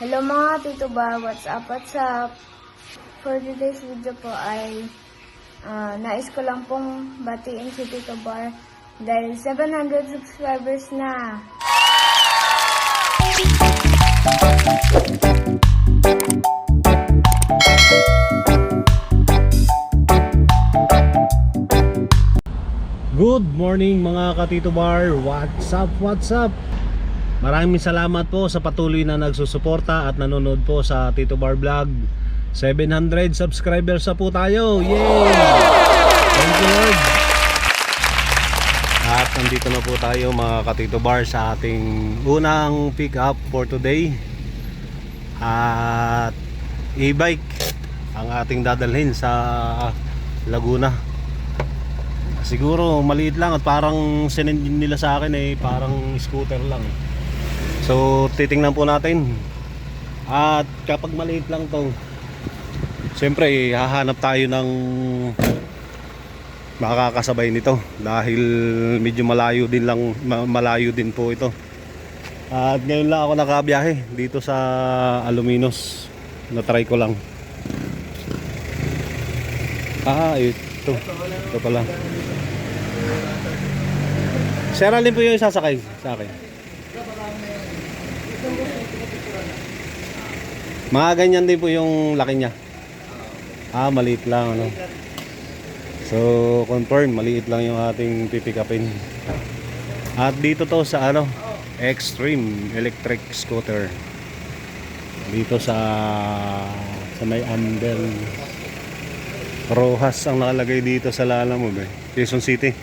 Hello mga Tito Bar, what's up, what's up? For today's video po ay ah, nais ko lang pong batiin si Tito Bar dahil 700 subscribers na. Good morning mga katito bar What's up, what's up Maraming salamat po sa patuloy na nagsusuporta At nanonood po sa Tito Bar Vlog. 700 subscribers na po tayo. Yay! Thank you Lord. At nandito na po tayo mga katito bar Sa ating unang pick up for today. At e-bike Ang ating dadalhin sa Laguna. Siguro maliit lang at parang sinend nila sa akin eh parang scooter lang. So titingnan po natin. At kapag maliit lang to, siyempre hahanap tayo ng makakasabay nito dahil medyo malayo din lang ma- malayo din po ito. At ngayon lang ako nakabiyahe dito sa Aluminos. Na-try ko lang. Ah, ito. Ito pala. Sir, alin po yung sasakay sa akin? Mga ganyan din po yung laki niya. Ah, maliit lang ano. So, confirm, maliit lang yung ating pipick upin. At dito to sa ano, Extreme Electric Scooter. Dito sa sa may Amber Rojas ang nakalagay dito sa Lalamove eh. Quezon City.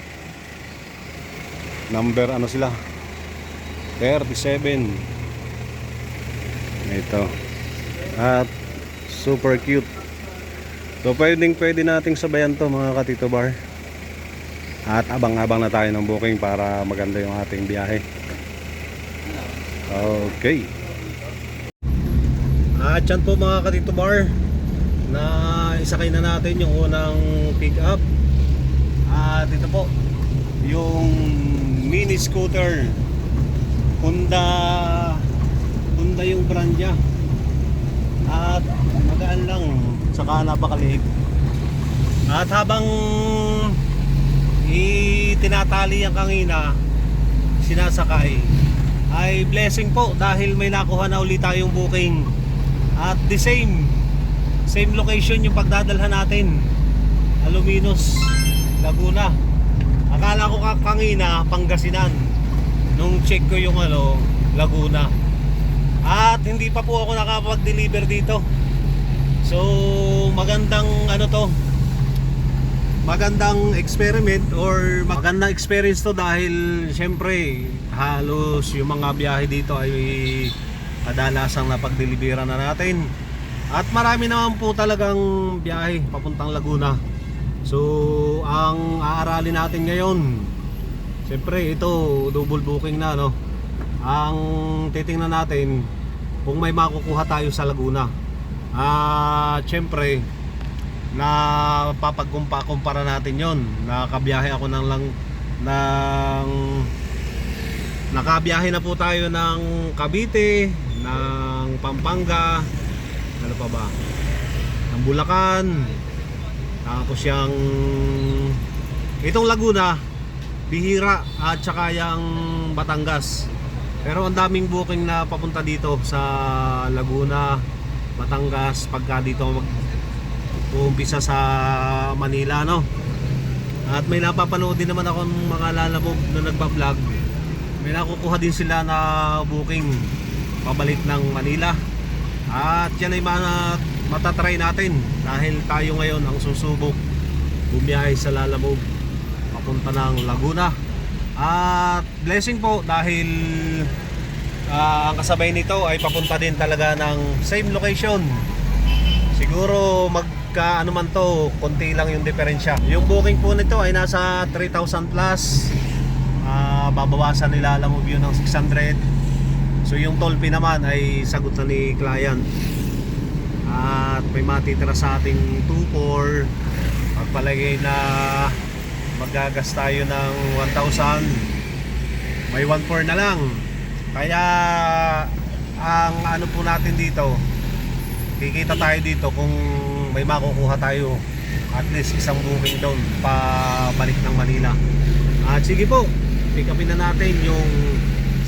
Number ano sila? 37. Ito. At super cute. So pwedeng pwede nating sabayan to mga katito bar. At abang-abang na tayo ng booking para maganda yung ating biyahe. Okay. At yan po mga katito bar na isakay na natin yung unang pick up. At ito po yung mini scooter Honda Honda yung brand niya. At magaan lang saka napakaliit. At habang itinatali ang kangina sinasakay ay blessing po dahil may nakuha na ulit tayong booking. At the same same location yung pagdadalhan natin. Aluminos Laguna. Akala ko ka- kangina Pangasinan. Nung check ko yung ano Laguna at hindi pa po ako nakapag-deliver dito. So magandang ano to magandang experiment or magandang experience to dahil syempre halos yung mga biyahe dito ay kadalasang napag-delivera na natin. At marami naman po talagang biyahe papuntang Laguna. So ang aaralin natin ngayon syempre ito double booking na no? Ang titingnan natin kung may makukuha tayo sa Laguna. At syempre na papagkumpa-kumpara natin yon nakabiyahe ako ng lang ng nakabiyahe na po tayo ng Cavite ng Pampanga ano pa ba? Ng Bulacan. Tapos yung itong Laguna bihira at saka yung Batangas pero ang daming booking na papunta dito sa Laguna Batangas pagka dito mag uumpisa sa Manila no? At may napapanood din naman ako ng mga lalabog na nagbablog. May nakukuha din sila na booking pabalik ng Manila. At yan ay mana, matatry natin dahil tayo ngayon ang susubok bumiyahe sa Lalamove papunta ng Laguna at blessing po dahil ah, ang kasabay nito ay papunta din talaga ng same location. Siguro magka ano man to konti lang yung diferensya. Yung booking po nito ay nasa 3,000 plus. Ah, babawasan nila alam mo yun ng 600 so yung fee naman ay sagot na ni client. At may matitira sa ating 2,4 pagpalagay na magagas tayo ng 1,000 may 1,4 na lang kaya ang ano po natin dito, kikita tayo dito kung may makukuha tayo at least isang booking doon pabalik ng Manila. At sige po, pick upin na natin yung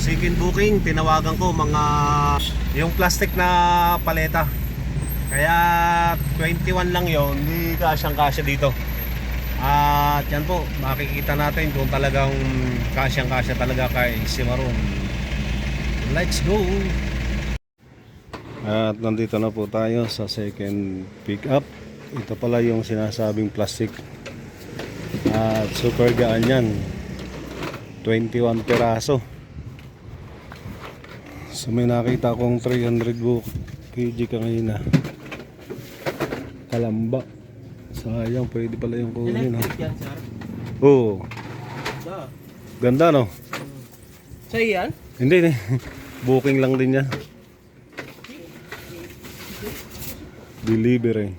second booking. Tinawagan ko mga yung plastic na paleta. Kaya 21 lang yon hindi kasyang kasya dito. At yan po, makikita natin kung talagang kasyang kasya talaga kay Simaron. Let's go! At nandito na po tayo sa second pick up. Ito pala yung sinasabing plastic. At super gaan yan. 21 peraso. So may nakita akong 300 book kg kanina. Kalamba. Sayang, pwede pala yung kunin. Electric yan, sir. Oo. Da. Ganda no? Sa'yo yan? Hindi, hindi. Booking lang din yan. Delivery.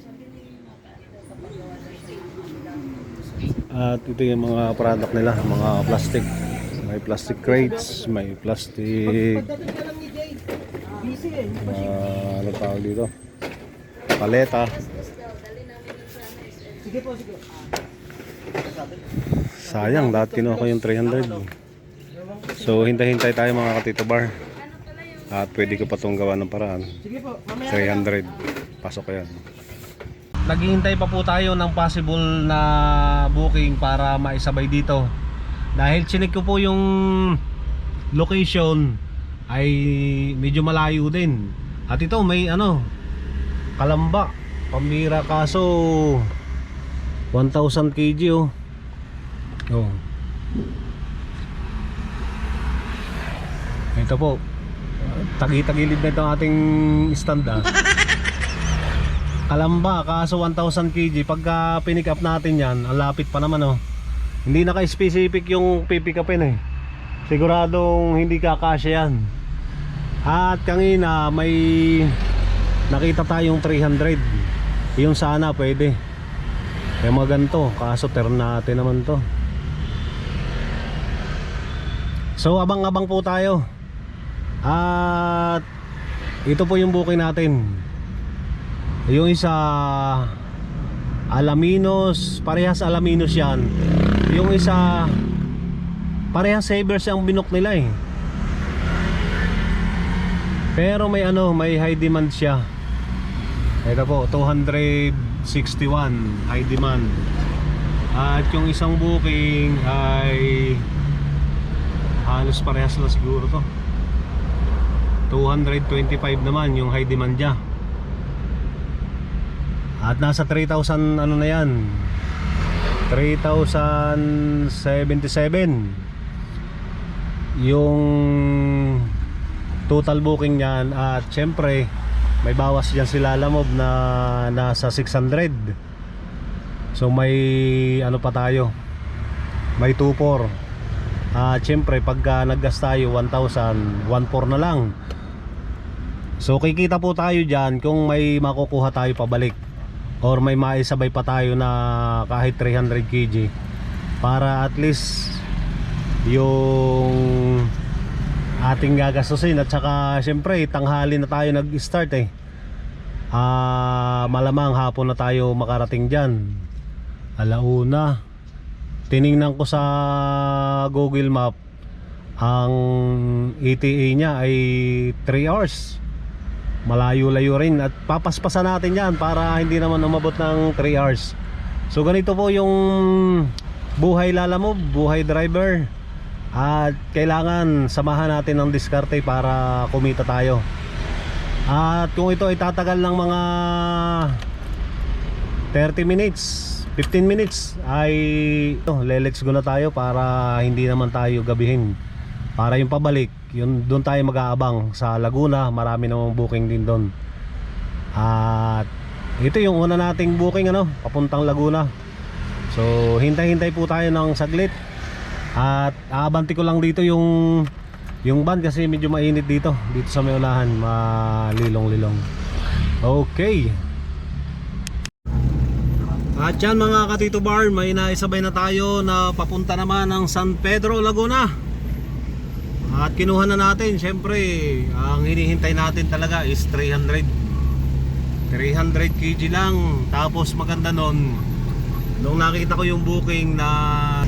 At ito yung mga product nila, mga plastic. May plastic crates, may plastic, eh. ah, ano tawag dito? Paleta. Sige po, sige. Sayang, lahat kinuha ko yung 300. So, hintay-hintay tayo mga katito bar. At pwede ko pa itong gawa ng paraan. Sige po, mamaya. 300. Pasok ko yan. Naghihintay pa po tayo ng possible na booking para maisabay dito. Dahil chinik ko po yung location ay medyo malayo din. At ito may ano, kalamba, pambira kaso 1,000 kg oh. Oh. Ito po, tagi-tagilid na itong ating stand ah. Kalamba, kaso 1,000 kg. Pagka pinick up natin yan, ang lapit pa naman oh. Hindi naka-specific yung pipick upin eh. Siguradong hindi kakasya yan. At kanina may nakita tayong 300. Yung sana pwede. Kaya maganto, kaso turn natin naman to. So abang-abang po tayo. At ito po yung booking natin. Yung isa Alaminos, parehas Alaminos yan. Yung isa parehas Sabers ang binok nila eh. Pero may ano, may high demand siya. Ito po, 261 high demand. At yung isang booking ay halos parehas lang siguro to. 225 naman yung high demand niya. At nasa 3,000 ano na yan 3,077 Yung total booking niyan At syempre may bawas dyan sila lamob na nasa 600 So may ano pa tayo? May 2,4 At syempre pagka naggas tayo 1,000 1,4 na lang. So kikita po tayo dyan kung may makukuha tayo pabalik or may maisabay pa tayo na kahit 300 kg para at least yung ating gagastusin. At saka syempre tanghali na tayo nag-start eh. Ah malamang hapon na tayo makarating dyan. Alauna. Tiningnan ko sa google map ang ETA niya ay 3 hours. Malayo-layo rin. At papaspasan natin yan para hindi naman umabot ng 3 hours. So ganito po yung buhay lalamob, buhay driver at kailangan samahan natin ng diskarte para kumita tayo. At kung ito ay tatagal ng mga 30 minutes 15 minutes ay oh, lelets go na tayo para hindi naman tayo gabihin. Para yung pabalik yun doon tayo mag-aabang sa Laguna. Marami namang booking din doon. At ito yung una nating booking ano papuntang Laguna. So hintay-hintay po tayo ng saglit at aabanti ko lang dito yung yung van kasi medyo mainit dito dito sa may unahan malilong-lilong okay at yan mga katito bar, may naisabay na tayo na papunta naman ng San Pedro, Laguna. At kinuha na natin, syempre, ang hinihintay natin talaga is 300. 300 kg lang. Tapos maganda nun, nung nakita ko yung booking na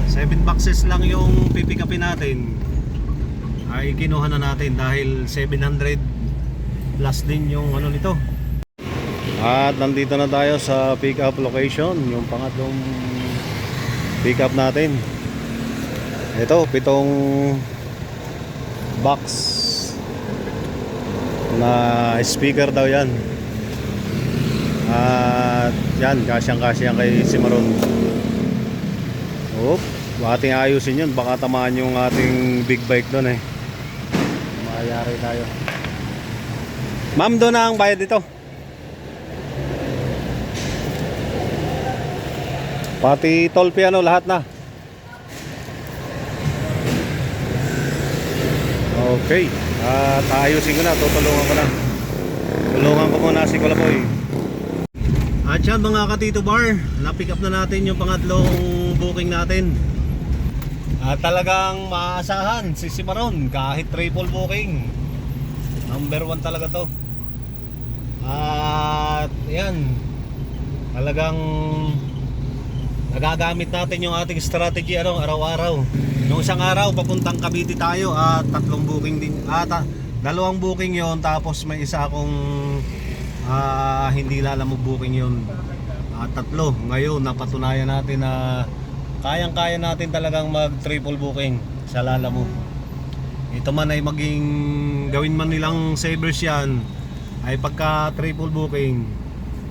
7 boxes lang yung pipikapin natin, ay kinuha na natin dahil 700 plus din yung ano nito. At nandito na tayo sa pick up location, yung pangatlong pick up natin. Ito, pitong box na speaker daw yan. At yan, kasyang-kasyang kay Simaron. Oop, ating ayusin yun. Baka tamaan yung ating big bike doon eh. Mayari tayo. Ma'am, doon na ang bayad dito. Pati toll fee ano, lahat na. Okay. At ayusin ko na, tutulungan ko na. Tulungan ko muna si Kulaboy. At yan mga katito bar, na-pick up na natin yung pangatlong booking natin. At talagang maaasahan si Simaron kahit triple booking. Number one talaga to. At yan, talagang nagagamit natin yung ating strategy ano, araw-araw. Nung isang araw, papuntang Cavite tayo at tatlong booking din. At ah, dalawang booking yon tapos may isa akong ah, hindi lalamog booking yon At tatlo. Ngayon, napatunayan natin na kayang-kaya natin talagang mag triple booking sa lalamog. Ito man ay maging gawin man nilang savers yan ay pagka triple booking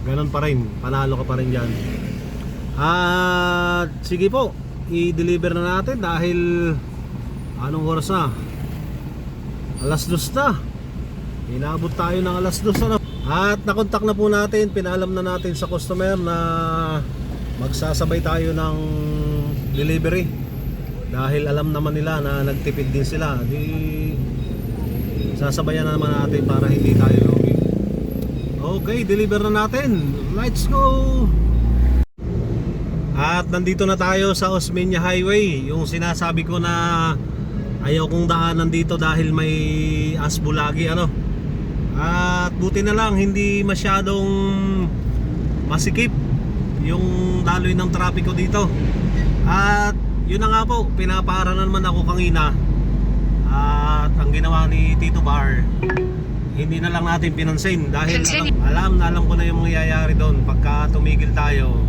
ganun pa rin panalo ka pa rin dyan at sige po i-deliver na natin dahil anong oras na alas dos na inabot tayo ng alas dos ano? At nakontak na po natin pinalam na natin sa customer na magsasabay tayo ng delivery. Dahil alam naman nila na nagtipid din sila. Di sasabayan na naman natin para hindi tayo lugi okay deliver na natin. Let's go! At nandito na tayo sa Osmeña Highway. Yung sinasabi ko na ayaw kong daanan dito dahil may asbulagi ano at buti na lang hindi masyadong masikip yung daloy ng trapiko dito. At yun na nga po pinapara na naman ako kanina. At ang ginawa ni Tito Bar hindi na lang natin pinansin dahil alam, alam na alam ko na yung mangyayari doon. Pagka tumigil tayo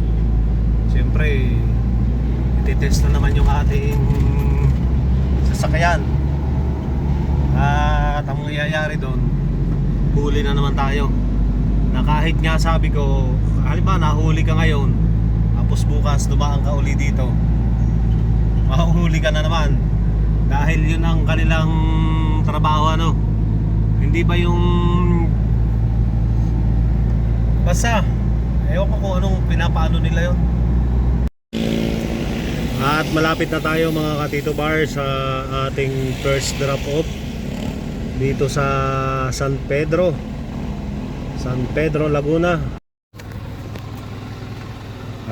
siyempre ititest na naman yung ating sasakyan. At ang mangyayari doon huli na naman tayo. Na kahit nga sabi ko halimbawa nahuli ka ngayon tapos bukas dumaan ka uli dito mahuhuli ka na naman. Dahil yun ang kanilang trabaho ano? Hindi ba yung basta ewan ko kung anong pinapaano nila yun. At malapit na tayo mga katito bar sa ating first drop off dito sa San Pedro. San Pedro Laguna.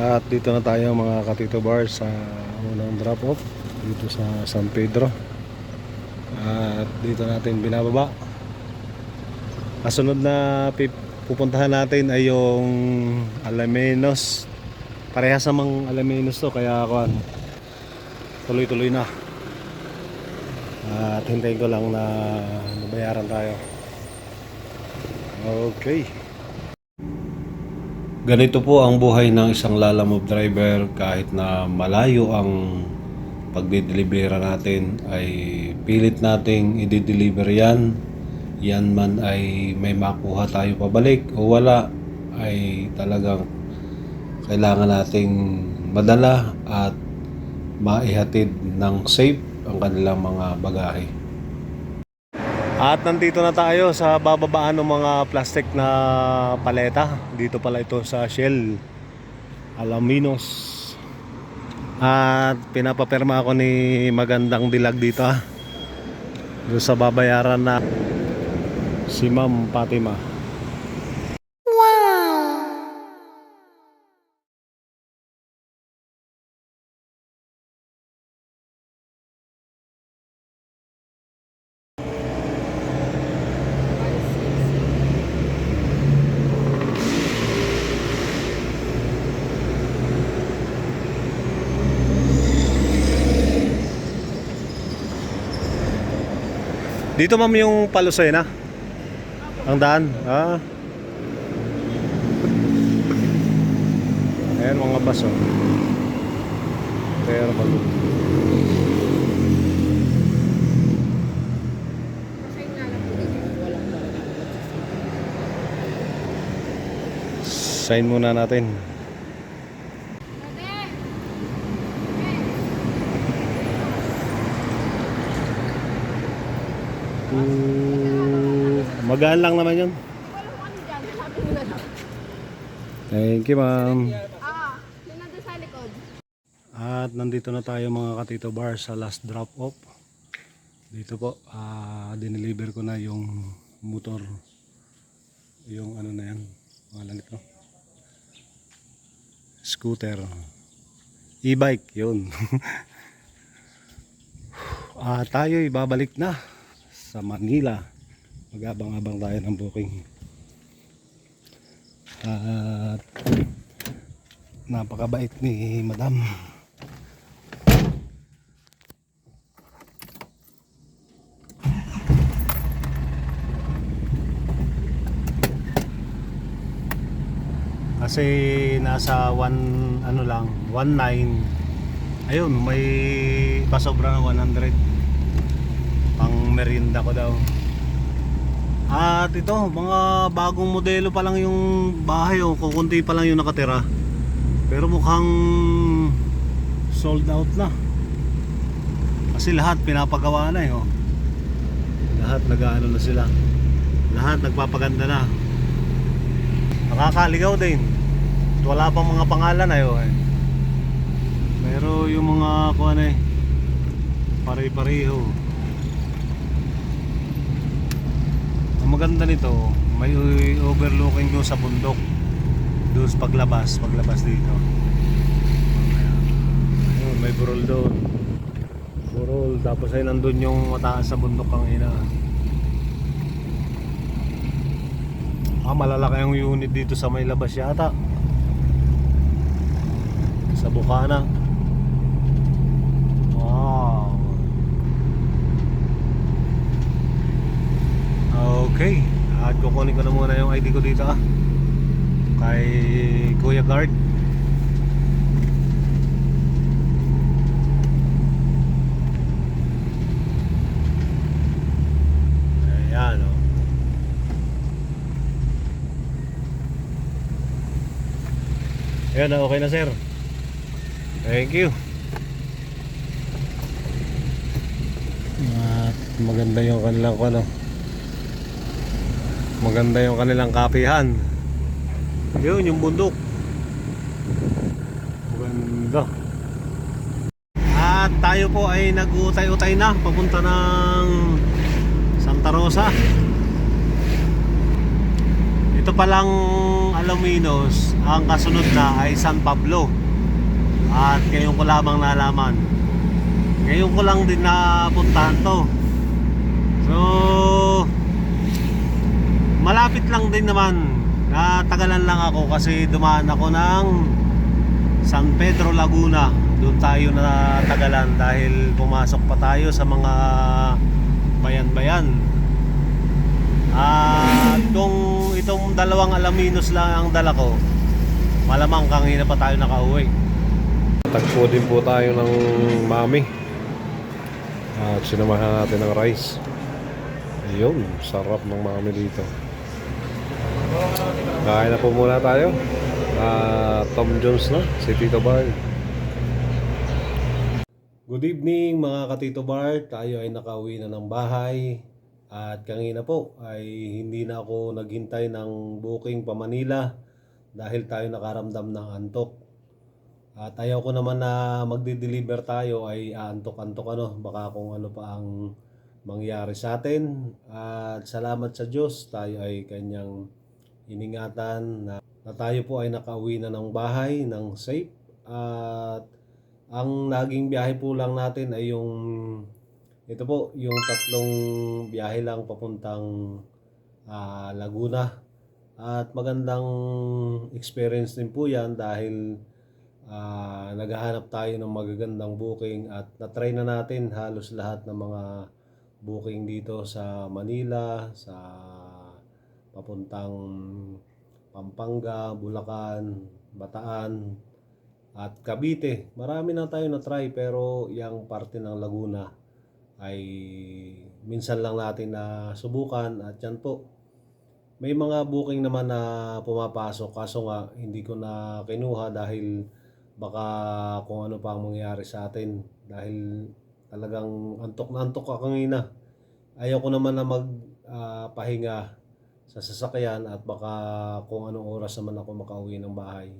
At dito na tayo mga katito bar sa unang drop off dito sa San Pedro. At dito natin binababa. Kasunod na pupuntahan natin ay yung Alamenos parehas namang Alamenos to kaya ako tuloy tuloy na at hintayin ko lang na nabayaran tayo. Okay. Ganito po ang buhay ng isang lalamove driver. Kahit na malayo ang pagdidelibera natin ay pilit nating i-deliver yan. Yan man ay may makuha tayo pabalik o wala ay talagang kailangan nating madala at maihatid ng safe ang kanilang mga bagahe. At nandito na tayo sa bababaan ng mga plastic na paleta. Dito pala ito sa Shell Alaminos. At pinapapirma ako ni Magandang Dilag dito ah. Doon sa babayaran na si Ma'am Fatima. Dito ma'am yung palusay na? Ang daan? Ah. Ayan mga bus oh. Pero balon. Sign muna natin. Mm, magaan lang naman yun. Thank you, ma'am. At nandito na tayo mga katito bar sa last drop off. Dito po, ah dineliver ko na yung motor. Yung ano na yan, pangalan nito. Scooter. E-bike, yun. Ah, tayo ibabalik na sa Manila. Mag-abang-abang tayo ng booking. At napakabait ni Madam. Kasi nasa 1 ano lang, 19. Ayun, may pasobra ng 100. Pang merienda ko daw. At ito, mga bagong modelo pa lang yung bahay oh, kukunti pa lang yung nakatira. Pero mukhang sold out na. Kasi lahat pinapagawa na eh oh. Lahat nag-ano na sila. Lahat nagpapaganda na. Nakakaligaw din. Wala pang mga pangalan ayo eh. Pero yung mga kuan eh pare-pareho. Maganda nito, may overlooking doon sa bundok. Doon sa paglabas, paglabas dito. Ayun, may burol doon. Burol, tapos ay nandun yung mataas sa bundok ang ina. Ah, malalaki ang unit dito sa may labas yata. Sa Bukana. Wow. Okay. At kukunin ko na muna yung ID ko dito ah. Kay Kuya Guard. Ayan oh. Ayan, okay na sir. Thank you. At maganda yung kanilang ano. Maganda yung kanilang kapihan. Yun, yung bundok. Maganda. At tayo po ay nag-utay-utay na papunta ng Santa Rosa. Ito palang Alaminos, ang kasunod na ay San Pablo. At ngayon ko lamang nalaman. Ngayon ko lang din napuntahan to. So, malapit lang din naman. Natagalan lang ako kasi dumaan ako ng San Pedro Laguna. Doon tayo na tagalan dahil pumasok pa tayo sa mga bayan-bayan. At kung itong dalawang alaminos lang ang dala ko, malamang kangina pa tayo nakauwi. Tagpo din po tayo ng mami. At sinamahan natin ng rice. Ayun, sarap ng mami dito. Kain na po muna tayo. Ah, Tom Jones na, si Tito Bar. Good evening mga katito bar. Tayo ay nakauwi na ng bahay. At kanina po ay hindi na ako naghintay ng booking pa Manila dahil tayo nakaramdam ng antok. At ayaw ko naman na magde-deliver tayo ay aantok-antok ano, baka kung ano pa ang mangyari sa atin. At salamat sa Diyos, tayo ay kanyang iningatan na, na tayo po ay nakauwi na ng bahay ng safe. At ang naging biyahe po lang natin ay yung ito po, yung tatlong biyahe lang papuntang ah, Laguna. At magandang experience din po yan dahil ah, naghahanap tayo ng magagandang booking at na-try na natin halos lahat ng mga booking dito sa Manila, sa papuntang Pampanga, Bulacan, Bataan, at Cavite. Marami na tayo na try pero yung parte ng Laguna ay minsan lang natin na subukan at yan po. May mga booking naman na pumapasok kaso nga hindi ko na kinuha dahil baka kung ano pa ang mangyari sa atin dahil talagang antok na antok ka kanina. Ayaw ko naman na magpahinga sa sasakyan at baka kung anong oras naman ako makauwi ng bahay.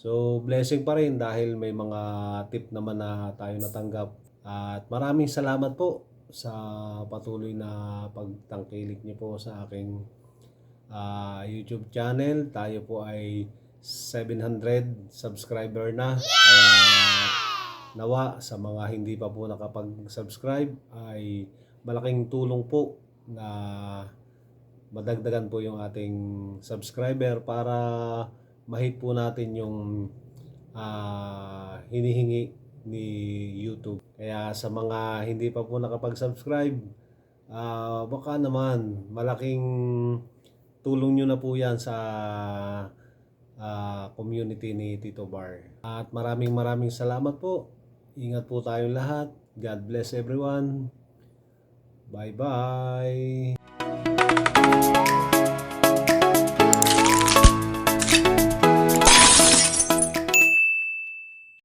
So, blessing pa rin dahil may mga tip naman na tayo natanggap. At maraming salamat po sa patuloy na pagtangkilik niyo po sa aking ah, YouTube channel. Tayo po ay 700 subscriber na. Kaya nawa sa mga hindi pa po nakapag-subscribe ay malaking tulong po na madagdagan po yung ating subscriber para mahit po natin yung ah, hinihingi ni YouTube. Kaya sa mga hindi pa po nakapag-subscribe, ah, baka naman malaking tulong nyo na po yan sa ah, community ni Tito Bar. At maraming maraming salamat po. Ingat po tayong lahat. God bless everyone. Bye-bye.